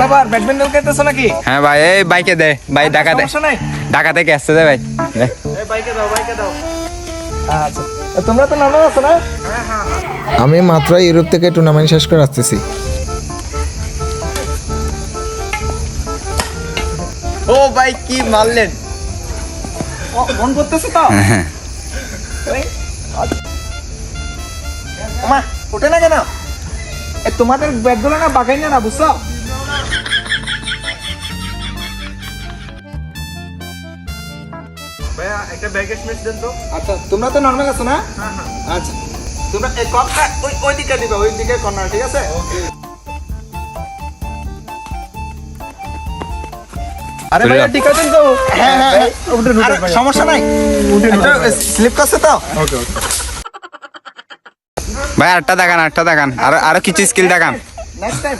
Badminton খেলতেছো নাকি? হ্যাঁ ভাই এই বাইকে দে ভাই ঢাকা দে। ঢাকা থেকে আসতে দে ভাই। এই বাইকে দাও বাইকে দাও। আচ্ছা তোমরা তো নামে আছো না? আমি মাত্র ইউরোপ থেকে টুর্নামেন্ট শেষ করে আসতেছি। ও ভাই কি মারলেন? ও, ফোন করতেছো তো? হ্যাঁ এই, আচ্ছা। ওঠে না কেন? তোমাদের ব্যাগগুলো না বাগাই না না বুঝছ? ভাইয়া একটা ব্যাগের স্মেচ দেন তো। আচ্ছা তোমরা তো নর্মাল আছো না? আচ্ছা তোমরা এই কপটা ওই ওই দিকে দিবে ওই দিকে কর্নার ঠিক আছে? আরে ঠিক আছেন তো। হ্যাঁ হ্যাঁ সমস্যা নাই। স্লিপ করছে তো? ওকে ওকে ভাই আটটা দেখান আটটা দেখান। আরও আরও কিছু স্কিল দেখান। Next time